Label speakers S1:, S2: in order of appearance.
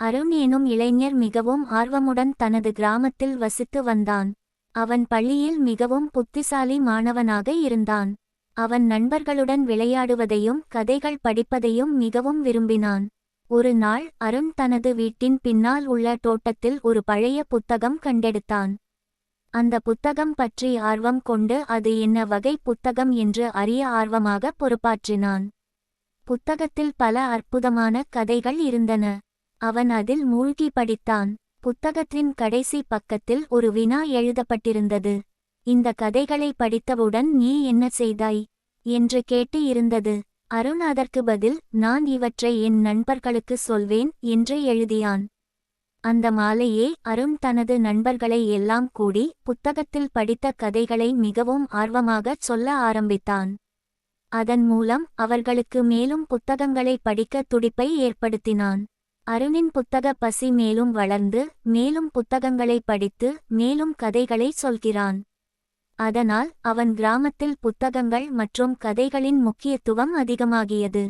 S1: அருண் எனும் இளைஞர் மிகவும் ஆர்வமுடன் தனது கிராமத்தில் வசித்து வந்தான். அவன் பள்ளியில் மிகவும் புத்திசாலி மாணவனாக இருந்தான். அவன் நண்பர்களுடன் விளையாடுவதையும் கதைகள் படிப்பதையும் மிகவும் விரும்பினான். ஒரு நாள் அருண் தனது வீட்டின் பின்னால் உள்ள தோட்டத்தில் ஒரு பழைய புத்தகம் கண்டெடுத்தான். அந்த புத்தகம் பற்றி ஆர்வம் கொண்டு அது என்ன வகை புத்தகம் என்று அறிய ஆர்வமாக பொறுப்பாற்றினான். புத்தகத்தில் பல அற்புதமான கதைகள் இருந்தன. அவன் அதில் மூழ்கி படித்தான். புத்தகத்தின் கடைசி பக்கத்தில் ஒரு வினா எழுதப்பட்டிருந்தது. இந்த கதைகளை படித்தவுடன் நீ என்ன செய்தாய்? என்று கேட்டு இருந்தது. அருண் அதற்கு பதில் நான் இவற்றை என் நண்பர்களுக்கு சொல்வேன் என்று எழுதியான். அந்த மாலையே அருண் தனது நண்பர்களை எல்லாம் கூடி புத்தகத்தில் படித்த கதைகளை மிகவும் ஆர்வமாகச் சொல்ல ஆரம்பித்தான். அதன் மூலம் அவர்களுக்கு மேலும் புத்தகங்களை படிக்க துடிப்பை ஏற்படுத்தினான். அருணின் புத்தக பசி மேலும் வளர்ந்து மேலும் புத்தகங்களை படித்து மேலும் கதைகளை சொல்கிறான். அதனால் அவன் கிராமத்தில் புத்தகங்கள் மற்றும் கதைகளின் முக்கியத்துவம் அதிகமாகியது.